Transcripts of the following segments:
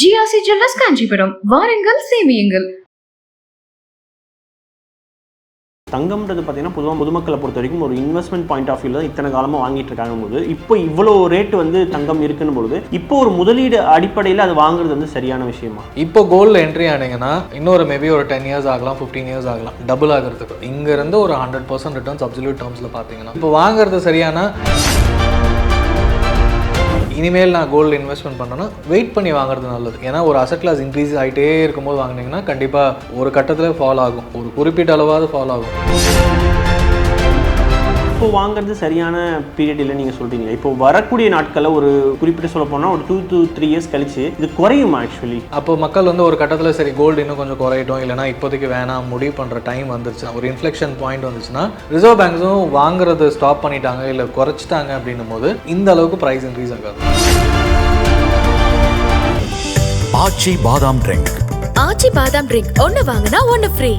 GRC jewellers Kanchipuram. வாருங்கள் சேமியுங்கள். தங்கம்ன்றது பார்த்தீங்கன்னா பொதுவாக பொதுமக்களை பொறுத்த வரைக்கும் ஒரு இன்வெஸ்ட்மெண்ட் பாயிண்ட் ஆஃப் வியூவில் தான் இத்தனை காலமாக வாங்கிட்டு இருக்காங்க போது. இப்போ இவ்வளோ ரேட் வந்து தங்கம் இருக்குன்னு பொழுது இப்போ ஒரு முதலீடு அடிப்படையில் அது வாங்குறது வந்து சரியான விஷயமா? இப்போ கோல்டில் என்ட்ரி ஆனீங்கன்னா இன்னொரு மேபி ஒரு டென் இயர்ஸ் ஆகலாம் ஃபிஃப்டீன் இயர்ஸ் ஆகலாம் டபுள் ஆகிறதுக்கு. இங்கேருந்து ஒரு ஹண்ட்ரட் பர்சன்ட் ரிட்டர்ன்ஸ் அப்சல்யூட் டேர்ம்ஸில் பார்த்தீங்கன்னா இப்போ வாங்குறது சரியான? இனிமேல் நான் கோல்டு இன்வெஸ்ட்மெண்ட் பண்ணேன்னா வெயிட் பண்ணி வாங்குறது நல்லது. ஏன்னா ஒரு அசட் கிளாஸ் இன்க்ரீஸ் ஆகிட்டே இருக்கும்போது வாங்கினீங்கன்னா கண்டிப்பாக ஒரு கட்டத்தில் ஃபால் ஆகும். ஒரு குறிப்பிட்ட அளவாவது ஃபால் ஆகும். இப்போ வாங்குறது சரியான பீரியட் இல்லை நீங்கள் சொல்கிறீங்க இப்போ வரக்கூடிய நாட்களில் ஒரு குறிப்பிட்டு சொல்ல போனால் ஒரு டூ to த்ரீ இயர்ஸ் கழிச்சு இது குறையும் ஆக்சுவலி அப்போ மக்கள் வந்து ஒரு கட்டத்தில் சரி கோல்டு இன்னும் கொஞ்சம் குறையட்டும் இல்லைனா இப்போதைக்கு வேணாம் முடிவு பண்ணுற டைம் வந்துருச்சுன்னா ஒரு இன்ஃப்ளெக்ஷன் பாயிண்ட் வந்துச்சுன்னா ரிசர்வ் பேங்க்ஸும் வாங்குறது ஸ்டாப் பண்ணிட்டாங்க இல்லை குறைச்சிட்டாங்க அப்படின்னும் போது இந்த அளவுக்கு ப்ரைஸ் இன்க்ரீஸ் ஆகாது. ஆச்சி பாதாம் ட்ரிங்க் ஆச்சி பாதாம் ட்ரிங்க் ஒன்னு வாங்கினா ஒன்னு ஃப்ரீ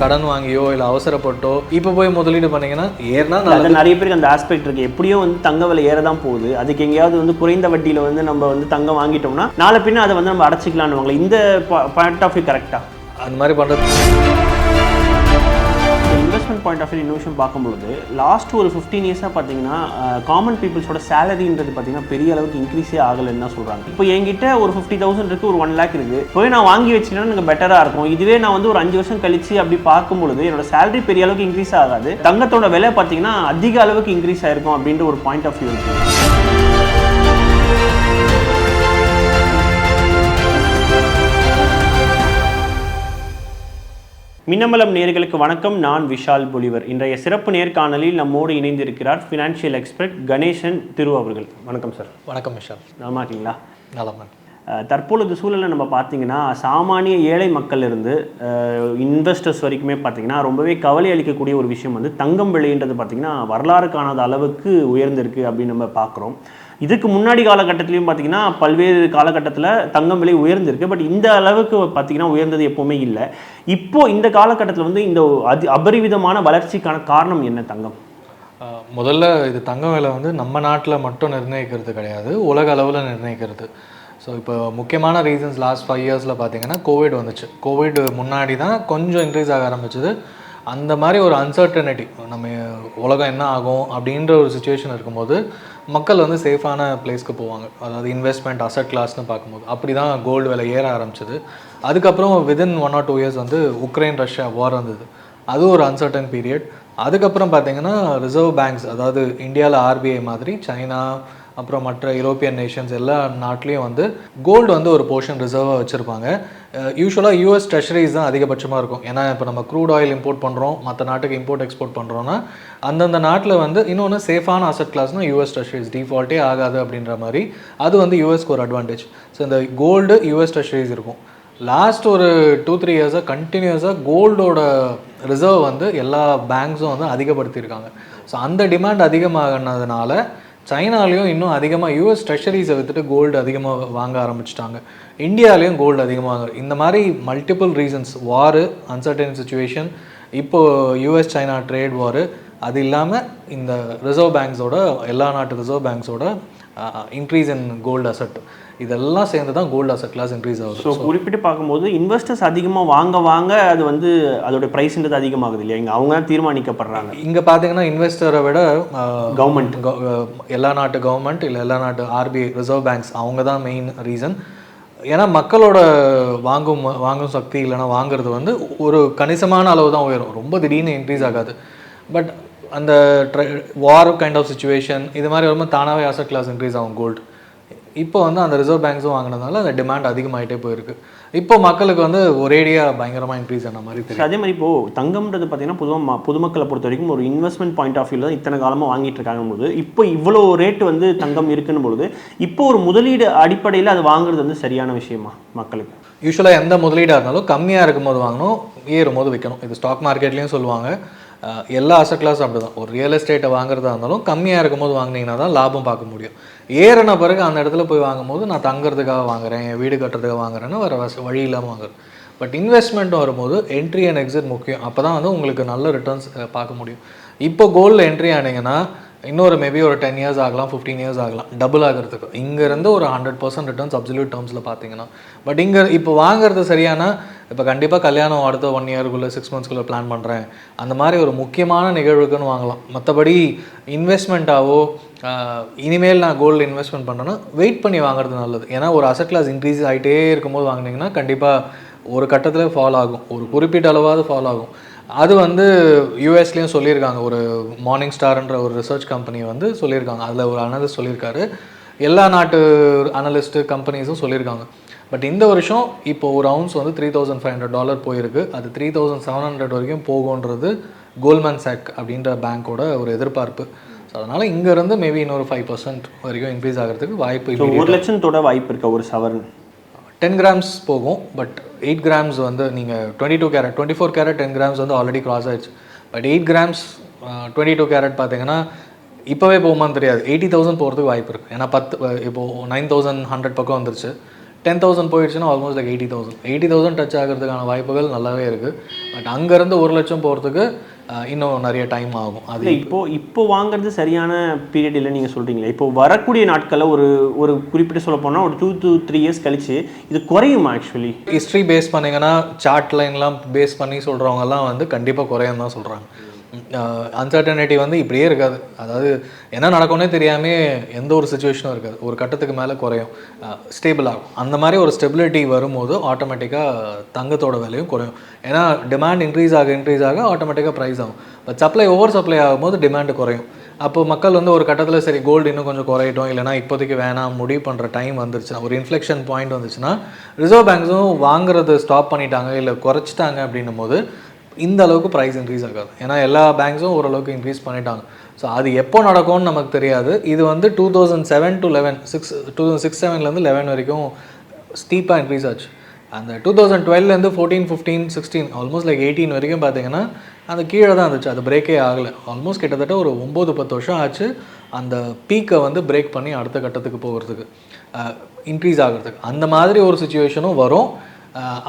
கடன் வாங்கியோ இல்லை அவசரப்பட்டோ இப்போ போய் முதலீடு பண்ணீங்கன்னா ஏறினா அது நிறைய பேருக்கு அந்த ஆஸ்பெக்ட் இருக்கு. எப்படியும் வந்து தங்க விலை ஏற தான் போகுது. அதுக்கு எங்கேயாவது வந்து குறைந்த வட்டியில் வந்து நம்ம வந்து தங்கம் வாங்கிட்டோம்னா நாளை பின்ன அதை வந்து நம்ம அடைச்சிக்கலான்னு இந்த பாயிண்ட் ஆஃப் வியூ கரெக்டா அந்த மாதிரி பண்ணுறது இன்வெஸ்ட்மெண்ட் பாயிண்ட் ஆஃப் வியூ இன்னொரு பார்க்கும்பொழுது லாஸ்ட் ஒரு ஃபிஃப்டீன் இயர்ஸாக பார்த்தீங்கன்னா காமன் பீப்புள்ஸோட சேலரின்றது பார்த்தீங்கன்னா பெரிய அளவுக்கு இன்க்ரீஸே ஆகலைன்னு தான் சொல்கிறாங்க இப்போ என்கிட்ட ஒரு ஃபிஃப்டி தௌசண்ட் இருக்குது ஒரு ஒன் லேக் இருக்குது போய் நான் வாங்கி வச்சுட்டேன்னா எனக்கு பெட்டராக இருக்கும். இதுவே நான் வந்து ஒரு அஞ்சு வருஷம் கழிச்சு அப்படி பார்க்கும்பொழுது என்னோட சேலரி பெரிய அளவுக்கு இன்க்ரீஸ் ஆகாது. தங்கத்தோட விலை பார்த்தீங்கன்னா அதிக அளவுக்கு இன்க்ரீஸ் ஆயிருக்கும் அப்படின்ற ஒரு பாயிண்ட் ஆஃப் வியூ இருக்குது மின்னமலம் நேர்களுக்கு வணக்கம். நான் விஷால் பொலிவர். இன்றைய சிறப்பு நேர்காணலில் நம்மோடு இணைந்திருக்கிறார் ஃபினான்ஷியல் எக்ஸ்பர்ட் கணேசன் திரு அவர்கள். வணக்கம் சார் வணக்கம் விஷால். நலமா இருக்கீங்களா? நலமன் அஹ் தற்பொழுது சூழலை நம்ம பார்த்தீங்கன்னா சாமானிய ஏழை மக்கள் இருந்து இன்வெஸ்டர்ஸ் வரைக்குமே பார்த்தீங்கன்னா ரொம்பவே கவலை அளிக்கக்கூடிய ஒரு விஷயம் வந்து தங்கம் விலைன்றது பார்த்தீங்கன்னா வரலாறு காணாத அளவுக்கு உயர்ந்திருக்கு அப்படின்னு நம்ம பார்க்குறோம். இதுக்கு முன்னாடி காலகட்டத்திலையும் பார்த்தீங்கன்னா பல்வேறு காலகட்டத்தில் தங்கம் விலை உயர்ந்திருக்கு. பட் இந்த அளவுக்கு பார்த்தீங்கன்னா உயர்ந்தது எப்போவுமே இல்லை. இப்போது இந்த காலகட்டத்தில் வந்து இந்த அதி அபரிவிதமான வளர்ச்சிக்கான காரணம் என்ன தங்கம்? முதல்ல இது தங்க விலை வந்து நம்ம நாட்டில் மட்டும் நிர்ணயிக்கிறது கிடையாது. உலக அளவில் நிர்ணயிக்கிறது. ஸோ இப்போ முக்கியமான ரீசன்ஸ் லாஸ்ட் ஃபைவ் இயர்ஸில் பார்த்தீங்கன்னா கோவிட் வந்துச்சு. கோவிட் முன்னாடி தான் கொஞ்சம் இன்க்ரீஸ் ஆக ஆரம்பிச்சது. அந்த மாதிரி ஒரு அன்சர்டனிட்டி நம்ம உலகம் என்ன ஆகும் அப்படின்ற ஒரு சுச்சுவேஷன் இருக்கும்போது மக்கள் வந்து சேஃபான பிளேஸ்க்கு போவாங்க. அதாவது இன்வெஸ்ட்மெண்ட் அசட் கிளாஸ்னு பார்க்கும்போது. அப்படி தான் கோல்டு விலை ஏற ஆரம்பிச்சது. அதுக்கப்புறம் within one or two years வந்து உக்ரைன் ரஷ்யா வார் வந்தது. அது ஒரு அன்சர்டன் பீரியட் அதுக்கப்புறம் பார்த்தீங்கன்னா ரிசர்வ் பேங்க்ஸ் அதாவது இந்தியாவில் ஆர்பிஐ மாதிரி சைனா அப்புறம் மற்ற யூரோப்பியன் நேஷன்ஸ் எல்லா நாட்டிலையும் வந்து கோல்டு வந்து ஒரு போர்ஷன் ரிசர்வாக வச்சுருப்பாங்க. யூஸ்வலாக யூஎஸ் ட்ரெஷரிஸ் தான் அதிகபட்சமாக இருக்கும். ஏன்னா இப்போ நம்ம க்ரூட் ஆயில் இம்போர்ட் பண்ணுறோம் மற்ற நாட்டுக்கு இம்போர்ட் எக்ஸ்போர்ட் பண்ணுறோன்னா அந்தந்த நாட்டில் வந்து இன்னொன்று சேஃபான அசட் கிளாஸ்னால் யூஎஸ் ட்ரெஷரிஸ் டிஃபால்ட்டே ஆகாது அப்படின்ற மாதிரி அது வந்து யூஎஸ்க்கு ஒரு அட்வான்டேஜ் ஸோ இந்த கோல்டு யூஎஸ் ட்ரெஷரிஸ் இருக்கும். லாஸ்ட் ஒரு டூ த்ரீ இயர்ஸாக கண்டினியூஸாக கோல்டோட ரிசர்வ் வந்து எல்லா பேங்க்ஸும் வந்து அதிகப்படுத்தியிருக்காங்க. ஸோ அந்த டிமாண்ட் அதிகமாகினதுனால சைனாலையும் இன்னும் அதிகமாக யூஎஸ் ட்ரெஷரிஸை விற்றுட்டு கோல்டு அதிகமாக வாங்க ஆரம்பிச்சிட்டாங்க. இந்தியாலேயும் கோல்டு அதிகமாக இந்த மாதிரி multiple reasons war uncertain situation இப்போது யூஎஸ் சைனா ட்ரேட் வாரு அது இல்லாமல் இந்த ரிசர்வ் பேங்க்ஸோட எல்லா நாட்டு ரிசர்வ் பேங்க்ஸோட இன்க்ரீஸ் இன் கோல்டு அசட் இதெல்லாம் சேர்ந்து தான் கோல்டு அசட் கிளாஸ் இன்க்ரீஸ் ஆகுது ஸோ குறிப்பிட்டு பார்க்கும்போது இன்வெஸ்டர்ஸ் அதிகமாக வாங்க வாங்க அது வந்து அதோட ப்ரைஸ்ன்றது அதிகமாகுது இல்லையா? இங்கே அவங்க தான் தீர்மானிக்கப்படுறாங்க. இங்கே பார்த்தீங்கன்னா இன்வெஸ்டரை விட Government. எல்லா நாட்டு கவர்மெண்ட் இல்லை எல்லா நாட்டு ஆர்பிஐ ரிசர்வ் பேங்க்ஸ் அவங்க தான் மெயின் ரீசன் ஏன்னா மக்களோட வாங்கும் வாங்கும் சக்தி இல்லைன்னா வாங்குறது வந்து ஒரு கணிசமான அளவு தான் உயரும். ரொம்ப திடீர்னு இன்க்ரீஸ் ஆகாது. பட் அந்த வார் கைண்ட் ஆஃப் சுச்சுவேஷன் இது மாதிரி வரும்போது தானாகவே அசட் கிளாஸ் இன்க்ரீஸ் ஆகும் கோல்டு இப்போ வந்து அந்த ரிசர்வ் பேங்க்ஸும் வாங்கினதுனால அந்த டிமாண்ட் அதிகமாகிட்டே போயிருக்கு. இப்போ மக்களுக்கு வந்து ஒரேடியாக பயங்கரமாக இன்க்ரீஸ் ஆன மாதிரி தெரியும் அதே மாதிரி இப்போ தங்கம்ன்றது பார்த்தீங்கன்னா பொதுவாக பொதுமக்களை பொறுத்த வரைக்கும் ஒரு இன்வெஸ்ட்மெண்ட் பாயிண்ட் ஆஃப் வியூவில் தான் இத்தனை காலமாக வாங்கிட்டு இருக்காங்க போது இப்போ இவ்வளோ ரேட் வந்து தங்கம் இருக்குன்னு பொழுது இப்போ ஒரு முதலீடு அடிப்படையில் அது வாங்குறது வந்து சரியான விஷயமா மக்களுக்கு? யூஸ்வலாக எந்த முதலீடாக இருந்தாலும் கம்மியாக இருக்கும்போது வாங்கணும் ஏறும் போது விற்கணும் இது ஸ்டாக் மார்க்கெட்லேயும் சொல்லுவாங்க. எல்லா அசட் கிளாஸ் அப்படி தான் ஒரு ரியல் எஸ்டேட்டை வாங்குறதா இருந்தாலும் கம்மியாக இருக்கும்போது வாங்கினீங்கன்னா தான் லாபம் பார்க்க முடியும். ஏறின பிறகு அந்த இடத்துல போய் வாங்கும்போது நான் தங்குறதுக்காக வாங்குறேன் என் வீடு கட்டுறதுக்காக வாங்குறேன்னு வர வச வழி இல்லாமல் வாங்குறேன் பட் இன்வெஸ்ட்மெண்ட் வரும்போது என்ட்ரி அண்ட் எக்ஸிட் முக்கியம். அப்போ தான் வந்து உங்களுக்கு நல்ல ரிட்டர்ன்ஸ் பார்க்க முடியும். இப்போ கோல்டில் என்ட்ரி ஆனீங்கன்னா இன்னொரு மேபி ஒரு டென் இயர்ஸ் ஆகலாம் ஃபிஃப்டீன் இயர்ஸ் ஆகலாம். டபுள் ஆகிறதுக்கு. இங்கேருந்து ஒரு ஹண்ட்ரட் பர்சன்ட் ரிட்டர்ன்ஸ் அப்சல்யூட் டேர்ம்ஸில் பார்த்தீங்கன்னா. பட் இங்கே இப்போ வாங்குறது சரியான இப்போ கண்டிப்பாக கல்யாணம் அடுத்த ஒன் இயர்க்குள்ளே சிக்ஸ் மந்த்ஸ்க்குள்ளே பிளான் பண்ணுறேன் அந்த மாதிரி ஒரு முக்கியமான நிகழ்வுக்குன்னு வாங்கலாம். மற்றபடி இன்வெஸ்ட்மெண்ட்டாவோ இனிமேல் நான் கோல்டு இன்வெஸ்ட்மெண்ட் பண்ணேன்னா வெயிட் பண்ணி வாங்குறது நல்லது. ஏன்னா ஒரு அசட் கிளாஸ் இன்க்ரீஸ் ஆகிட்டே இருக்கும்போது வாங்கினீங்கன்னா கண்டிப்பாக ஒரு கட்டத்தில் ஃபால் ஆகும். ஒரு குறிப்பிட்ட அளவாவது ஃபால் ஆகும். அது வந்து யூஎஸ்லேயும் சொல்லியிருக்காங்க. ஒரு மார்னிங் ஸ்டார்ன்ற ஒரு ரிசர்ச் கம்பெனி வந்து சொல்லியிருக்காங்க. அதில் ஒரு அனதர் சொல்லியிருக்காரு. எல்லா நாட்டு அனலிஸ்ட்டு கம்பெனிஸும் சொல்லியிருக்காங்க. பட் இந்த வருஷம் இப்போ ஒரு அவுன்ஸ் வந்து three thousand five hundred dollar போயிருக்கு. அது த்ரீ தௌசண்ட் செவன் ஹண்ட்ரட் வரைக்கும் போகுன்றது கோல்மேன் சாக் அப்படின்ற பேங்க்கோட ஒரு எதிர்பார்ப்பு. ஸோ அதனால் இங்கேருந்து மேபி இன்னொரு ஃபைவ் பர்சன்ட் வரைக்கும் இன்க்ரீஸ் ஆகிறதுக்கு வாய்ப்பு ஒரு லட்சத்தோட வாய்ப்பு இருக்கா? ஒரு சவரன் டென் கிராம்ஸ் போகும் பட் எயிட் கிராம்ஸ் வந்து நீங்கள் twenty two carat twenty four carat ten grams வந்து ஆல்ரெடி கிராஸ் ஆயிடுச்சு. But eight grams twenty two carat பார்த்தீங்கன்னா இப்போவே போகுமான்னு தெரியாது. எயிட்டி தௌசண்ட் போகிறதுக்கு வாய்ப்பு இருக்குது ஏன்னா பத்து அஹ், இப்போ நைன் தௌசண்ட் ஹண்ட்ரட் பக்கம் வந்துருச்சு. டென் தௌசண்ட் போயிடுச்சுன்னா almost like eighty thousand. Eighty thousand touch ஆகிறதுக்கான வாய்ப்புகள் நல்லாவே இருக்குது பட் அங்கேருந்து ஒரு லட்சம் போகிறதுக்கு இன்னும் நிறைய டைம் ஆகும். அது இல்லை இப்போ இப்போ வாங்குறது சரியான பீரியட் இல்லை நீங்கள் சொல்கிறீங்களே இப்போ வரக்கூடிய நாட்களில் ஒரு ஒரு குறிப்பிட்ட சொல்ல போனால் ஒரு டூ to த்ரீ இயர்ஸ் கழிச்சு இது குறையுமா ஆக்சுவலி ஹிஸ்ட்ரி பேஸ் பண்ணீங்கன்னா சார்ட் லைன்லாம் பேஸ் பண்ணி சொல்கிறவங்கலாம் வந்து கண்டிப்பாக குறையும் தான் சொல்கிறாங்க அன்சர்டனிட்டி வந்து இப்படியே இருக்காது. அதாவது என்ன நடக்கும்னே தெரியாமல் எந்த ஒரு சுச்சுவேஷனும் இருக்காது. ஒரு கட்டத்துக்கு மேலே குறையும். ஸ்டேபிள் ஆகும். அந்த மாதிரி ஒரு ஸ்டெபிலிட்டி வரும்போது ஆட்டோமேட்டிக்காக தங்கத்தோட விலையும் குறையும். ஏன்னா டிமாண்ட் இன்க்ரீஸ் ஆக இன்க்ரீஸ் ஆக ஆட்டோமேட்டிக்காக ப்ரைஸ் ஆகும். இப்போ சப்ளை ஓவர் சப்ளை ஆகும்போது டிமாண்ட் குறையும். அப்போ மக்கள் வந்து ஒரு கட்டத்தில் சரி கோல்டு இன்னும் கொஞ்சம் குறையிட்டோம் இல்லைனா இப்போதைக்கு வேணாம் முடிவு பண்ணுற டைம் வந்துருச்சுன்னா ஒரு இன்ஃப்ளெக்ஷன் பாயிண்ட் வந்துச்சுன்னா ரிசர்வ் பேங்க்ஸும் வாங்குறது ஸ்டாப் பண்ணிட்டாங்க இல்லை குறைச்சிட்டாங்க அப்படின்னும் போது இந்த அளவுக்கு ப்ரைஸ் இன்க்ரீஸ் ஆகாது ஏன்னா எல்லா பேங்க்ஸும் ஓரளவுக்கு இன்க்ரீஸ் பண்ணிட்டாங்க. ஸோ அது எப்போ நடக்கும்னு நமக்கு தெரியாது. இது வந்து two thousand seven to eleven six two thousand six செவன்லேருந்து eleven வரைக்கும் ஸ்டீப்பாக இன்க்ரீஸ் ஆச்சு. அந்த two thousand டுவெல்லேருந்து fourteen fifteen sixteen almost like eighteen வரைக்கும் பார்த்தீங்கன்னா அந்த கீழே தான் இருந்துச்சு. அது பிரேக்கே ஆகலை. ஆல்மோஸ்ட் கிட்டத்தட்ட ஒரு ஒம்பது பத்து வருஷம் ஆச்சு அந்த பீக்கை வந்து பிரேக் பண்ணி அடுத்த கட்டத்துக்கு போகிறதுக்கு இன்க்ரீஸ் ஆகிறதுக்கு. அந்த மாதிரி ஒரு சுச்சுவேஷனும் வரும்.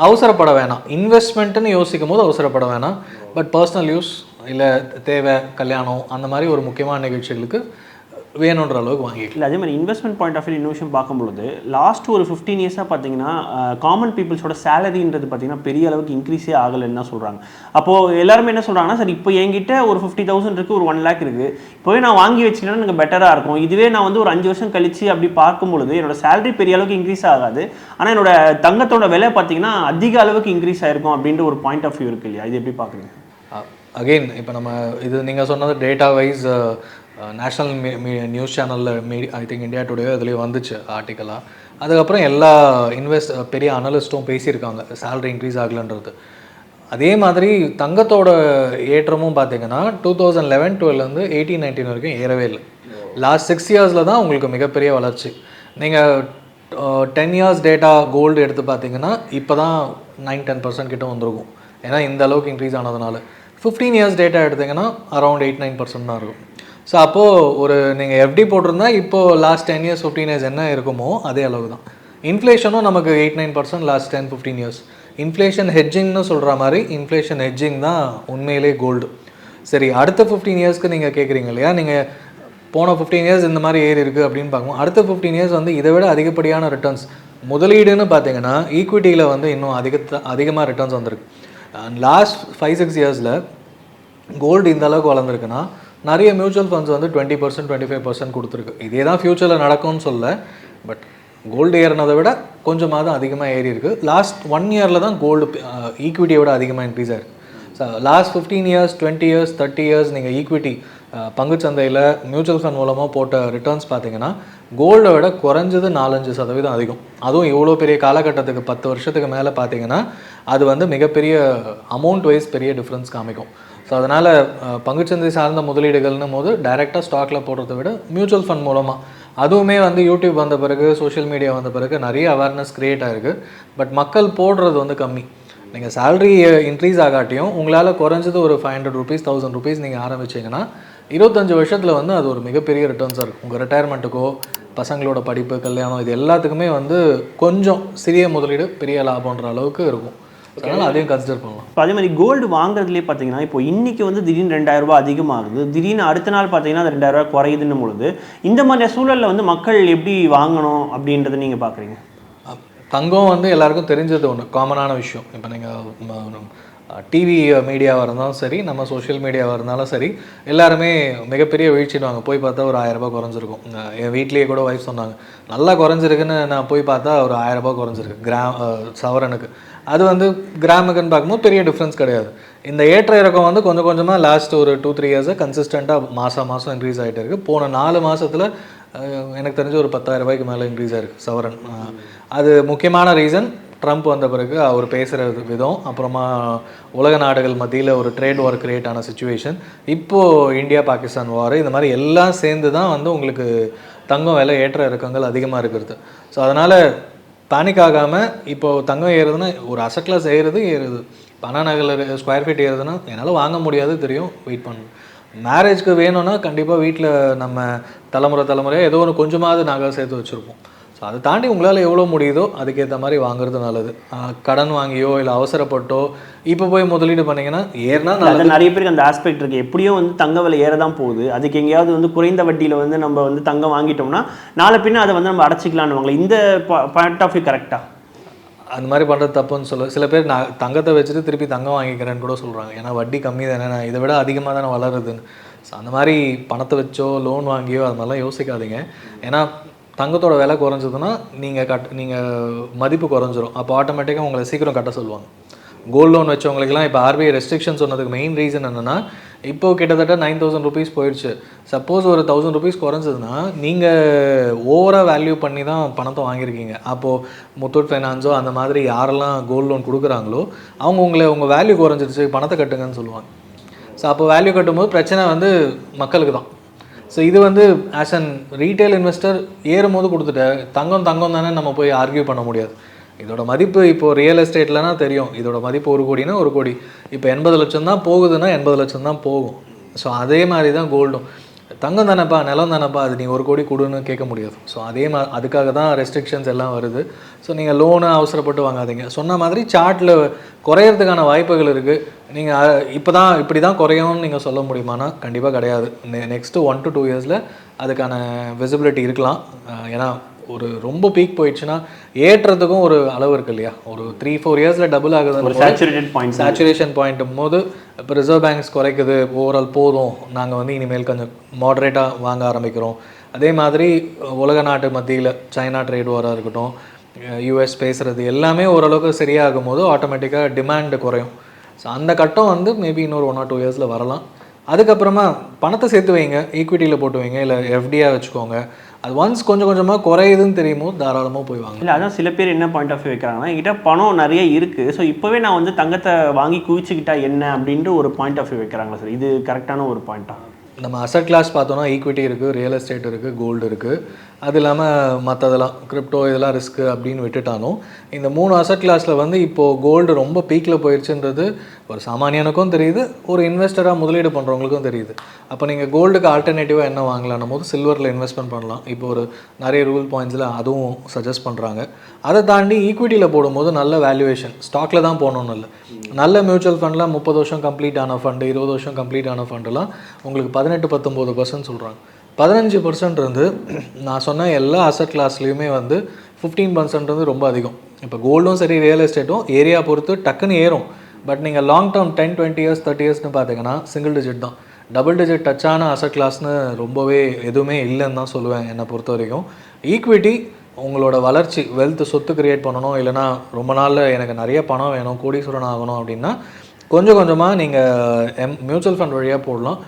அவசரப்பட வேணாம். இன்வெஸ்ட்மெண்ட்டுன்னு யோசிக்கும் போது அவசரப்பட வேணாம். பட் பர்சனல் யூஸ் இல்லை தேவை கல்யாணம் அந்த மாதிரி ஒரு முக்கியமான நிகழ்ச்சிகளுக்கு வேணுன்ற அளவுக்கு வாங்கிக்கலாம் இல்லை அதே மாதிரி investment point of view innovation பார்க்கும்பொழுது லாஸ்ட் ஒரு ஃபிஃப்டீன் இயர்ஸாக பார்த்தீங்கன்னா காமன் பீப்புள்ஸோட சேலரின்றது பார்த்தீங்கன்னா பெரிய அளவுக்கு இன்க்ரீஸே ஆகலைன்னு தான் சொல்கிறாங்க அப்போது எல்லாருமே என்ன சொல்கிறாங்கன்னா சார் இப்போ என்கிட்ட ஒரு ஃபிஃப்டி தௌசண்ட் இருக்குது ஒரு ஒன் லேக் இருக்குது இப்போவே நான் வாங்கி வச்சுட்டேன்னா எனக்கு பெட்டராக இருக்கும். இதுவே நான் வந்து ஒரு அஞ்சு வருஷம் கழிச்சு அப்படி பார்க்கும் பொழுது என்னோட சேலரி பெரிய அளவுக்கு இன்க்ரீஸ் ஆகாது. ஆனால் என்னோட தங்கத்தோட விலை பார்த்தீங்கன்னா அதிக அளவுக்கு இன்க்ரீஸ் ஆயிருக்கும் அப்படின்ற ஒரு பாயிண்ட் ஆஃப் வியூ இருக்கு இல்லையா? இது எப்படி பார்க்குறீங்க அகெயின் இப்போ நம்ம இது நீங்கள் சொன்னது டேட்டா வைஸ் நேஷ்னல் நியூஸ் சேனலில் மீடி ஐ திங்க் இந்தியா டுடே அதுலேயும் வந்துச்சு ஆர்டிக்கலாக அதுக்கப்புறம் எல்லா இன்வெஸ்ட் பெரிய அனலிஸ்ட்டும் பேசியிருக்காங்க. சேலரி இன்க்ரீஸ் ஆகலன்றது. அதே மாதிரி தங்கத்தோட ஏற்றமும் பார்த்தீங்கன்னா டூ தௌசண்ட் லெவன் டுவெல்லேருந்து எயிட்டீன் நைன்டீன் வரைக்கும் ஏறவே இல்லை. லாஸ்ட் சிக்ஸ் இயர்ஸில் தான் உங்களுக்கு மிகப்பெரிய வளர்ச்சி. நீங்கள் டென் இயர்ஸ் டேட்டா கோல்டு எடுத்து பார்த்தீங்கன்னா இப்போ தான் நைன் டென் பர்சன்ட் கிட்ட வந்திருக்கும். ஏன்னா இந்த அளவுக்கு இன்க்ரீஸ் ஆனதுனால. ஃபிஃப்டீன் இயர்ஸ் டேட்டா எடுத்தீங்கன்னா அரௌண்ட் எயிட் நைன் பர்சன்ட் தான் இருக்கும். ஸோ அப்போது ஒரு நீங்கள் எஃப்டி போட்டிருந்தா இப்போது last ten years fifteen years என்ன இருக்குமோ அதே அளவு தான் இன்ஃப்ளேஷனும் நமக்கு eight nine percent last ten fifteen years inflation ஹெட்ஜிங்னு சொல்கிற மாதிரி இன்ஃப்ளேஷன் ஹெட்ஜிங் தான் உண்மையிலே கோல்டு சரி அடுத்த ஃபிஃப்டீன் இயர்ஸ்க்கு நீங்கள் கேட்குறீங்க இல்லையா? நீங்கள் போன ஃபிஃப்டீன் இயர்ஸ் இந்த மாதிரி ஏறி இருக்குது அப்படின்னு பார்க்கும்போது அடுத்த ஃபிஃப்டீன் இயர்ஸ் வந்து இதை விட அதிகப்படியான ரிட்டர்ன்ஸ் முதலீடுன்னு பார்த்தீங்கன்னா ஈக்விட்டியில் வந்து இன்னும் அதிக அதிகமாக ரிட்டர்ன்ஸ் வந்திருக்கு. லாஸ்ட் ஃபைவ் சிக்ஸ் இயர்ஸில் கோல்டு இந்த அளவுக்கு வளர்ந்துருக்குன்னா நிறைய மியூச்சுவல் ஃபண்ட்ஸ் வந்து twenty percent twenty five percent கொடுத்துருக்கு. இதே தான் ஃப்யூச்சரில் நடக்கும்னு சொல்ல பட் கோல்டு ஏறினதை விட கொஞ்சமாக தான் அதிகமாக ஏறி இருக்கு லாஸ்ட் ஒன் இயரில் தான் கோல்டு ஈக்விட்டியை விட அதிகமாக இன்க்ரீஸ் ஆயிருக்கு. So last fifteen years twenty years thirty years நீங்கள் ஈக்விட்டி பங்குச்சந்தையில் மியூச்சுவல் ஃபண்ட் மூலமாக போட்ட ரிட்டர்ன்ஸ் பார்த்தீங்கன்னா கோல்டை விட குறைஞ்சது நாலஞ்சு சதவீதம் அதிகம். அதுவும் இவ்வளோ பெரிய காலகட்டத்துக்கு பத்து வருஷத்துக்கு மேலே பார்த்தீங்கன்னா அது வந்து மிகப்பெரிய அமௌண்ட் வைஸ் பெரிய டிஃப்ரென்ஸ் காமிக்கும். ஸோ அதனால் பங்குச்சந்தை சார்ந்த முதலீடுகள்னும் போது டைரெக்டாக ஸ்டாக்கில் போடுறத விட மியூச்சுவல் ஃபண்ட் மூலமாக அதுவுமே வந்து யூடியூப் வந்த பிறகு சோஷியல் மீடியா வந்த பிறகு நிறைய அவேர்னஸ் க்ரியேட் ஆகிருக்கு பட் மக்கள் போடுறது வந்து கம்மி. நீங்கள் சேல்ரி இன்க்ரீஸ் ஆகாட்டியும் உங்களால் குறைஞ்சது ஒரு five hundred rupees thousand rupees நீங்கள் ஆரம்பிச்சீங்கன்னா இருபத்தஞ்சு வருஷத்தில் வந்து அது ஒரு மிகப்பெரிய ரிட்டர்ன்ஸாக இருக்கும் உங்கள் ரிட்டையர்மெண்ட்டுக்கோ பசங்களோட படிப்பு கல்யாணம் இது எல்லாத்துக்குமே வந்து கொஞ்சம் சிறிய முதலீடு பெரிய லாபம்ன்ற அளவுக்கு இருக்கும். அதனால் அதையும் கன்சிடர் பண்ணலாம். இப்போ அதே மாதிரி கோல்டு வாங்குறதுலேயே பார்த்தீங்கன்னா இப்போ இன்னைக்கு வந்து திடீர்னு ரெண்டாயிரம் ரூபாய் அதிகமாகுது. திடீர்னு அடுத்த நாள் பார்த்தீங்கன்னா அது ரெண்டாயிரம் ரூபாய் குறையுதுன்னும் பொழுது இந்த மாதிரி சூழலில் வந்து மக்கள் எப்படி வாங்கணும் அப்படின்றத நீங்கள் பார்க்குறீங்க தங்கம் வந்து எல்லாருக்கும் தெரிஞ்சது ஒன்று காமனான விஷயம். இப்போ நீங்கள் டிவி மீடியாவாக இருந்தாலும் சரி நம்ம சோஷியல் மீடியாவாக இருந்தாலும் சரி எல்லாருமே மிகப்பெரிய வீழ்ச்சிடுவாங்க போய் பார்த்தா ஒரு ஆயிரம் ரூபாய் குறைஞ்சிருக்கும். என் வீட்லேயே கூட ஒய்ஃப் சொன்னாங்க நல்லா குறைஞ்சிருக்குன்னு நான் போய் பார்த்தா ஒரு ஆயிரம் ரூபாய் குறைஞ்சிருக்கு. கிராம் சவரனுக்கு. அது வந்து கிராமுக்குன்னு பார்க்கும்போது பெரிய டிஃப்ரென்ஸ் கிடையாது. இந்த ஏற்ற இறக்கம் வந்து கொஞ்சம் கொஞ்சமாக லாஸ்ட் ஒரு டூ த்ரீ இயர்ஸாக கன்சிஸ்டண்ட்டாக மாதம் மாதம் இன்க்ரீஸ் ஆகிட்டு இருக்குது போன நாலு மாதத்தில் எனக்கு தெரிஞ்சு ஒரு பத்தாயிரம் ரூபாய்க்கு மேலே இன்க்ரீஸ் ஆயிருக்கு சவரன். அது முக்கியமான ரீசன் ட்ரம்ப் வந்த பிறகு அவர் பேசுகிற விதம் அப்புறமா உலக நாடுகள் மத்தியில் ஒரு ட்ரேட் வார் கிரியேட் ஆன சுச்சுவேஷன் இப்போது இந்தியா பாகிஸ்தான் வார் இந்த மாதிரி எல்லாம் சேர்ந்து தான் வந்து உங்களுக்கு தங்கம் விலை ஏற்ற இறக்கங்கள் அதிகமாக இருக்கிறது. ஸோ அதனால் பேனிக் ஆகாமல் இப்போது தங்கம் ஏறுதுன்னா ஒரு அசட் கிளாஸ் ஏறுது ஏறுது. பண நகல் ஸ்கொயர் ஃபீட் ஏறுதுன்னா என்னால் வாங்க முடியாது தெரியும். வெயிட் பண்ணணும் மேரேஜ்க்கு வேணும்னா கண்டிப்பாக வீட்டில் நம்ம தலைமுறை தலைமுறையாக ஏதோ ஒன்று கொஞ்சமாவது நகை சேர்த்து வச்சுருப்போம். ஸோ அதை தாண்டி உங்களால் எவ்வளோ முடியுதோ அதுக்கேற்ற மாதிரி வாங்குறது நல்லது. கடன் வாங்கியோ இல்லை அவசரப்பட்டோ இப்போ போய் முதலீடு பண்ணீங்கன்னா ஏறினா நல்லது. நிறைய பேருக்கு அந்த ஆஸ்பெக்ட் இருக்கு. எப்படியோ வந்து தங்க விலை ஏற தான் போகுது. அதுக்கு எங்கேயாவது வந்து குறைந்த வட்டியில் வந்து நம்ம வந்து தங்கம் வாங்கிட்டோம்னா நாளை பின்ன அதை வந்து நம்ம அடைச்சிக்கலான்னு இந்த பாயிண்ட் ஆஃப் வியூ கரெக்டாக அந்த மாதிரி பண்ணுறது தப்புன்னு சொல்ல. சில பேர் நான் தங்கத்தை வச்சுட்டு திருப்பி தங்கம் வாங்கிக்கிறேன்னு கூட சொல்கிறாங்க ஏன்னா வட்டி கம்மி தானே நான் இதை விட அதிகமாக தானே வளருதுன்னு. ஸோ அந்த மாதிரி பணத்தை வச்சோ லோன் வாங்கியோ அது மாதிரிலாம் யோசிக்காதீங்க. ஏன்னா தங்கத்தோட விலை குறைஞ்சதுன்னா நீங்கள் கட் நீங்கள் மதிப்பு குறைஞ்சிரும். அப்போ ஆட்டோமேட்டிக்காக உங்களை சீக்கிரம் கட்ட சொல்லுவாங்க. கோல்ட் லோன் வச்சவங்களுக்குலாம் இப்போ ஆர்பிஐ ரெஸ்ட்ரிக்ஷன் சொன்னதுக்கு மெயின் ரீசன் என்னென்னா இப்போ கிட்டத்தட்ட நைன் தௌசண்ட் ருபீஸ் போயிடுச்சு. சப்போஸ் ஒரு தௌசண்ட் ருபீஸ் குறைஞ்சதுன்னா நீங்கள் ஓவராக வேல்யூ பண்ணி தான் பணத்தை வாங்கியிருக்கீங்க. அப்போது முத்தூட் ஃபைனான்ஸோ அந்த மாதிரி யாரெல்லாம் கோல்ட் லோன் கொடுக்குறாங்களோ அவங்க உங்களை உங்கள் வேல்யூ குறைஞ்சிருச்சு பணத்தை கட்டுங்கன்னு சொல்லுவாங்க. ஸோ அப்போ வேல்யூ கட்டும்போது பிரச்சனை வந்து மக்களுக்கு தான். ஸோ இது வந்து ஆஸ் அன் ரீட்டைல் இன்வெஸ்டர் ஏறும்போது கொடுத்துட்ட தங்கம் தங்கம் தானே நம்ம போய் ஆர்கியூ பண்ண முடியாது. இதோட மதிப்பு இப்போ ரியல் எஸ்டேட்லனா தெரியும். இதோட மதிப்பு ஒரு கோடினா ஒரு கோடி. இப்போ எண்பது லட்சம் தான் போகுதுன்னா எண்பது லட்சம் தான் போகும். ஸோ அதே மாதிரி தான் கோல்டும் தங்கம் தானேப்பா நிலம் தானேப்பா அது நீ ஒரு கோடி கொடுன்னு கேட்க முடியாது. ஸோ அதே மா அதுக்காக தான் ரெஸ்ட்ரிக்ஷன்ஸ் எல்லாம் வருது. ஸோ நீங்கள் லோனு அவசரப்பட்டு வாங்காதீங்க. சொன்ன மாதிரி சார்ட்டில் குறையறதுக்கான வாய்ப்புகள் இருக்குது நீங்கள் இப்போ தான் இப்படி தான் குறையும்னு நீங்கள் சொல்ல முடியுமானா கண்டிப்பாக கிடையாது. நெக்ஸ்ட்டு ஒன் டு டூ இயர்ஸில் அதுக்கான விசிபிலிட்டி இருக்கலாம். ஏன்னா ஒரு ரொம்ப பீக் போயிடுச்சுன்னா ஏற்றத்துக்கும் ஒரு அளவு இருக்கு இல்லையா? ஒரு த்ரீ ஃபோர் இயர்ஸில் டபுள் ஆகுது சேச்சுரேட்டட் பாயிண்ட் சேச்சுரேஷன் பாயிண்ட்டும் போது இப்போ ரிசர்வ் பேங்க்ஸ் குறைக்குது ஓவரால் போதும். நாங்கள் வந்து இனிமேல் கொஞ்சம் மாடரேட்டாக வாங்க ஆரம்பிக்கிறோம். அதே மாதிரி உலக நாட்டு மத்தியில் சைனா ட்ரேட் வாராக இருக்கட்டும் யூஎஸ் பேசுகிறது எல்லாமே ஓரளவுக்கு சரியாகும் போது ஆட்டோமேட்டிக்காக டிமாண்ட் குறையும். ஸோ அந்த கட்டம் வந்து மேபி இன்னொரு ஒன் ஆர் டூ இயர்ஸில் வரலாம். அதுக்கப்புறமா பணத்தை சேர்த்து வைங்க ஈக்விட்டியில் போட்டு வைங்க இல்லை எஃப்டியாக வச்சுக்கோங்க. அது ஒன்ஸ் கொஞ்சம் கொஞ்சமாக குறையுதுன்னு தெரியுமோ தாராளமாக போய் வாங்க. இல்லை அதான் சில பேர் என்ன பாயிண்ட் ஆஃப் வியூ வைக்கிறாங்கன்னா என்கிட்ட பணம் நிறைய இருக்குது ஸோ இப்போவே நான் வந்து தங்கத்தை வாங்கி குவிச்சுக்கிட்டா என்ன அப்படின்ட்டு ஒரு பாயிண்ட் ஆஃப் வியூ வைக்கிறாங்களா சார் இது கரெக்டான ஒரு பாயிண்ட்டா நம்ம அசட் கிளாஸ் பார்த்தோன்னா ஈக்விட்டி இருக்குது ரியல் எஸ்டேட் இருக்குது கோல்டு இருக்குது அது இல்லாமல் மற்றதெல்லாம் கிரிப்டோ இதெல்லாம் ரிஸ்க்கு அப்படின்னு விட்டுட்டாலும் இந்த மூணு அசட் கிளாஸில் வந்து இப்போது கோல்டு ரொம்ப பீக்கில் போயிடுச்சுன்றது ஒரு சாமானியனுக்கும் தெரியுது ஒரு இன்வெஸ்டராக முதலீடு பண்ணுறவங்களுக்கும் தெரியுது. அப்போ நீங்கள் கோல்டுக்கு ஆல்டர்னேட்டிவாக என்ன வாங்கலாம்னும் போது சில்வரில் இன்வெஸ்ட்மெண்ட் பண்ணலாம். இப்போ ஒரு நிறைய ரூல் பாயிண்ட்ஸில் அதுவும் சஜஸ்ட் பண்ணுறாங்க அதை தாண்டி ஈக்விட்டியில் போடும்போது நல்ல வேல்யூவேஷன் ஸ்டாக்கில் தான் போகணும்னு இல்லை. நல்ல மியூச்சுவல் ஃபண்டில் முப்பது வருஷம் கம்ப்ளீட் ஆன ஃபண்டு இருபது வருஷம் கம்ப்ளீட் ஆன ஃபண்டுலாம் உங்களுக்கு பதினெட்டு பத்தொம்போது பர்சன்ட் சொல்கிறாங்க பதினஞ்சு பர்சன்ட் இருந்து நான் சொன்ன எல்லா அசட் கிளாஸ்லேயுமே வந்து ஃபிஃப்டீன் பர்சன்ட் வந்து ரொம்ப அதிகம். இப்போ கோல்டும் சரி ரியல் எஸ்டேட்டும் ஏரியா பொறுத்து டக்குன்னு ஏறும். பட் நீங்கள் long term ten twenty years thirty இயர்ஸ்னு பார்த்தீங்கன்னா சிங்கிள் டிஜிட் தான். டபுள் டிஜிட் டச்சான அசட் கிளாஸ்னு ரொம்பவே எதுவுமே இல்லைன்னு தான் சொல்லுவேன் என்னை பொறுத்த வரைக்கும். ஈக்விட்டி உங்களோட வளர்ச்சி வெல்த் சொத்து கிரியேட் பண்ணணும் இல்லைனா ரொம்ப நாளில் எனக்கு நிறைய பணம் வேணும் கோடீஸ்வரன் ஆகணும் அப்படின்னா கொஞ்சம் கொஞ்சமாக நீங்கள் எம் மியூச்சுவல் ஃபண்ட் வழியாக போடலாம்.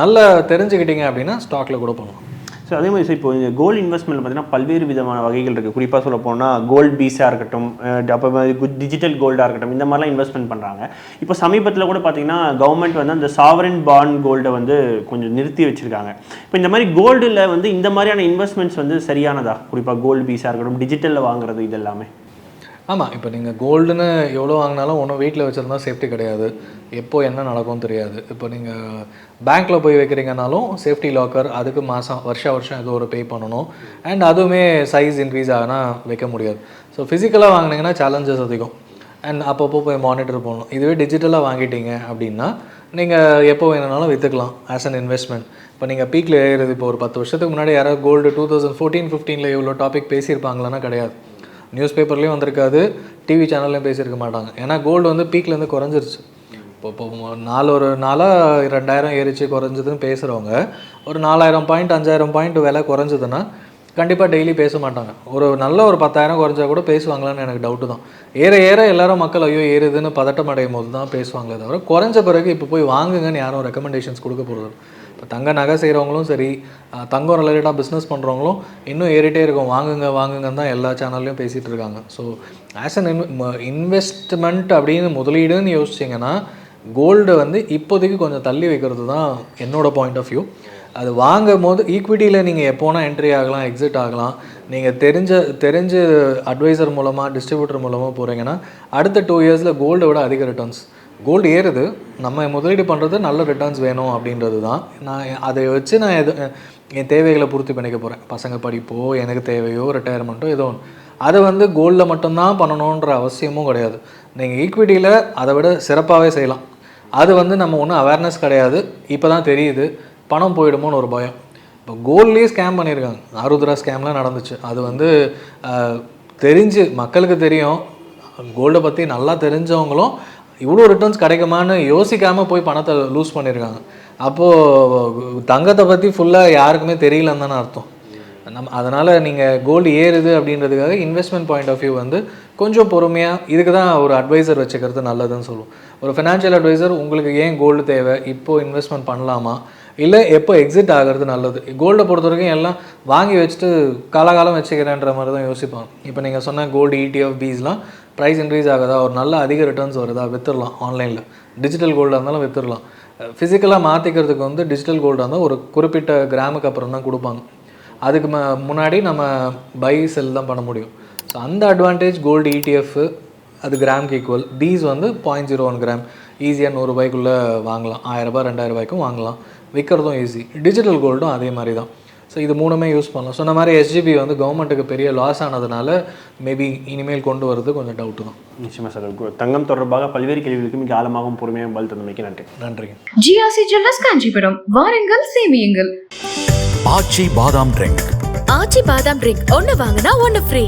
நல்லா தெரிஞ்சுக்கிட்டீங்க அப்படின்னா ஸ்டாக்கில் கூட பண்ணலாம் ஸோ அதே மாதிரி சார் இப்போ இந்த கோல்டு இன்வெஸ்ட்மெண்ட் பார்த்தீங்கன்னா பல்வேறு விதமான வகைகள் இருக்குது குறிப்பாக சொல்ல போனால் கோல்டு பீஸாக இருக்கட்டும் அப்போ டிஜிட்டல் கோல்டாக இருக்கட்டும் இந்த மாதிரிலாம் இன்வெஸ்ட்மெண்ட் பண்ணுறாங்க இப்போ சமீபத்தில் கூட பார்த்தீங்கன்னா கவர்மெண்ட் வந்து அந்த சாவரன் பாண்ட் கோல்டை வந்து கொஞ்சம் நிறுத்தி வச்சிருக்காங்க. இப்போ இந்த மாதிரி கோல்டில் வந்து இந்த மாதிரியான இன்வெஸ்ட்மெண்ட்ஸ் வந்து சரியானதா? குறிப்பாக கோல்டு பீஸாக இருக்கட்டும் டிஜிட்டலில் வாங்குறது இது எல்லாமே ஆமாம் இப்போ நீங்கள் கோல்டுன்னு எவ்வளோ வாங்கினாலும் ஒன்றும் வீட்டில் வச்சுருந்தா சேஃப்டி கிடையாது. எப்போ என்ன நடக்கும்னு தெரியாது. இப்போ நீங்கள் பேங்க்கில் போய் வைக்கிறீங்கனாலும் சேஃப்டி லாக்கர் அதுக்கு மாதம் வருஷா வருஷம் ஏதோ ஒரு பே பண்ணணும். அண்ட் அதுவுமே சைஸ் இன்க்ரீஸ் ஆகினா வைக்க முடியாது. ஸோ ஃபிசிக்கலாக வாங்கினீங்கன்னா சேலஞ்சஸ் அதிகம். அண்ட் அப்பப்போ போய் மானிட்டர் பண்ணணும் இதுவே டிஜிட்டலாக வாங்கிட்டீங்க அப்படின்னா நீங்கள் எப்போ வேணுனாலும் விற்றுக்கலாம் ஆஸ் அன் இன்வெஸ்ட்மெண்ட் இப்போ நீங்கள் பீக்கில் ஏறுது இப்போ ஒரு பத்து வருஷத்துக்கு முன்னாடி யாராவது கோல்டு டூ தௌசண்ட் ஃபோர்டீன் ஃபிஃப்டீனில் இவ்வளோ டாபிக் பேசியிருப்பாங்களான்னா கிடையாது. நியூஸ் பேப்பர்லேயும் வந்திருக்காது டிவி சேனல்லையும் பேசியிருக்க மாட்டாங்க. ஏன்னா கோல்டு வந்து பீக்லேருந்து குறைஞ்சிருச்சு. இப்போ இப்போ நாலு ஒரு நாளாக ரெண்டாயிரம் ஏறிச்சு குறைஞ்சதுன்னு பேசுகிறவங்க ஒரு நாலாயிரம் பாயிண்ட் அஞ்சாயிரம் பாயிண்ட் விலை குறைஞ்சதுன்னா கண்டிப்பாக டெய்லி பேச மாட்டாங்க. ஒரு நல்ல ஒரு பத்தாயிரம் குறைஞ்சா கூட பேசுவாங்களான்னு எனக்கு டவுட்டு தான். ஏற ஏற எல்லாரும் மக்கள் ஐயோ ஏறுதுன்னு பதட்டம் அடையும் போது தான் பேசுவாங்களே தவிர குறைஞ்ச பிறகு இப்போ போய் வாங்குங்கன்னு யாரும் ரெக்கமெண்டேஷன்ஸ் கொடுக்க போகிறது இப்போ தங்க நகை செய்கிறவங்களும் சரி தங்கம் ரிலேட்டடாக பிஸ்னஸ் பண்ணுறவங்களும் இன்னும் ஏறிட்டே இருக்கும். வாங்குங்க வாங்குங்கன்னு தான் எல்லா சேனல்லையும் பேசிகிட்டு இருக்காங்க. ஸோ ஆஸ் அன் இன்வெஸ்ட்மெண்ட் அப்படின்னு முதலீடுன்னு யோசிச்சிங்கன்னா கோல்டு வந்து இப்போதைக்கு கொஞ்சம் தள்ளி வைக்கிறது தான் என்னோட பாயிண்ட் ஆஃப் வியூ அது வாங்கும் போது ஈக்விட்டியில் நீங்கள் எப்போனா என்ட்ரி ஆகலாம் எக்ஸிட் ஆகலாம். நீங்கள் தெரிஞ்ச தெரிஞ்ச அட்வைசர் மூலமாக டிஸ்ட்ரிபியூட்டர் மூலமாக போகிறீங்கன்னா அடுத்த டூ இயர்ஸில் கோல்டை விட அதிக ரிட்டர்ன்ஸ் கோல்டு ஏறுது. நம்ம முதலீடு பண்ணுறது நல்ல ரிட்டர்ன்ஸ் வேணும் அப்படின்றது தான். நான் அதை வச்சு நான் எது என் தேவைகளை பூர்த்தி பண்ணிக்க போகிறேன் பசங்க படிப்போ எனக்கு தேவையோ ரிட்டையர்மெண்ட்டோ ஏதோ ஒன்று அதை வந்து கோல்டில் மட்டும்தான் பண்ணணுன்ற அவசியமும் கிடையாது. நீங்கள் ஈக்விட்டியில் அதை விட சிறப்பாகவே செய்யலாம். அது வந்து நம்ம ஒன்றும் அவேர்னஸ் கிடையாது. இப்போ தான் தெரியுது. பணம் போயிடுமோன்னு ஒரு பயம். இப்போ கோல்ட்லேயே ஸ்கேம் பண்ணியிருக்காங்க ஆருத்ரா ஸ்கேம்லாம் நடந்துச்சு. அது வந்து தெரிஞ்சு மக்களுக்கு தெரியும். கோல்டை பற்றி நல்லா தெரிஞ்சவங்களும் இவ்வளோ ரிட்டர்ன்ஸ் கிடைக்குமான்னு யோசிக்காமல் போய் பணத்தை லூஸ் பண்ணியிருக்காங்க அப்போது தங்கத்தை பற்றி ஃபுல்லாக யாருக்குமே தெரியலன்னு தானே அர்த்தம். நம் அதனால் நீங்கள் கோல்டு ஏறுது அப்படின்றதுக்காக இன்வெஸ்ட்மெண்ட் பாயிண்ட் ஆஃப் வியூ வந்து கொஞ்சம் பொறுமையாக இதுக்கு தான் ஒரு அட்வைசர் வச்சுக்கிறது நல்லதுன்னு சொல்லுவோம். ஒரு ஃபினான்ஷியல் அட்வைசர் உங்களுக்கு ஏன் கோல்டு தேவை? இப்போது இன்வெஸ்ட்மெண்ட் பண்ணலாமா? இல்லை எப்போ எக்ஸிட் ஆகிறது நல்லது? கோல்டை பொறுத்த வரைக்கும் எல்லாம் வாங்கி வச்சுட்டு காலகாலம் வச்சுக்கிறேன்ற மாதிரி தான் யோசிப்பாங்க. இப்போ நீங்கள் சொன்ன கோல்டு இடிஎஃப் பீஸ்லாம் ப்ரைஸ் இன்க்ரீஸ் ஆகுதா? ஒரு நல்ல அதிக ரிட்டர்ன்ஸ் வருதா? வித்துடலாம் ஆன்லைனில் டிஜிட்டல் கோல்டாக இருந்தாலும் வித்துடலாம். ஃபிசிக்கலாக மாற்றிக்கிறதுக்கு வந்து டிஜிட்டல் கோல்டாக இருந்தால் ஒரு குறிப்பிட்ட கிராமுக்கு அப்புறம் தான் கொடுப்பாங்க. அதுக்கு ம முன்னாடி நம்ம பை செல் தான் பண்ண முடியும். ஸோ அந்த அட்வான்டேஜ் கோல்டு இடிஎஃப் அது கிராம்க்கு ஈக்குவல் தீஸ் வந்து பாயிண்ட் ஜீரோ ஒன் கிராம் ஈஸியாக நூறுரூபாய்க்குள்ளே வாங்கலாம். ஆயிரரூபா ரெண்டாயிரம் ரூபாய்க்கும் வாங்கலாம். விற்கிறதும் ஈஸி டிஜிட்டல் கோல்டும் அதே மாதிரி தான். ஸோ இது மூணுமே யூஸ் பண்ணலாம். சொன்ன மாதிரி எஸ்ஜிபி வந்து கவர்மெண்ட்டுக்கு பெரிய லாஸ் ஆனதுனால மேபி இனிமேல் கொண்டு வரது கொஞ்சம் டவுட்டு தான். நிச்சயமாக சார். தங்கம் தொடர்பாக பல்வேறு கேள்விகளுக்கு மிக ஆழமாகவும் பொறுமையாக பதில் தந்தமைக்கு நன்றி. நன்றிங்க. ஜிஆர்சி ஜுவல்லர்ஸ் காஞ்சிபுரம் வாருங்கள் சேமியுங்கள். ஆச்சி பாதாம் ட்ரிங்க் ஆச்சி பாதாம் ட்ரிங்க் ஒன்னு வாங்கினா ஒன்னு ஃப்ரீ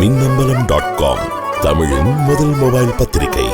மின்னம்பலம் டாட் காம் தமிழின் முதல் மொபைல் பத்திரிகை.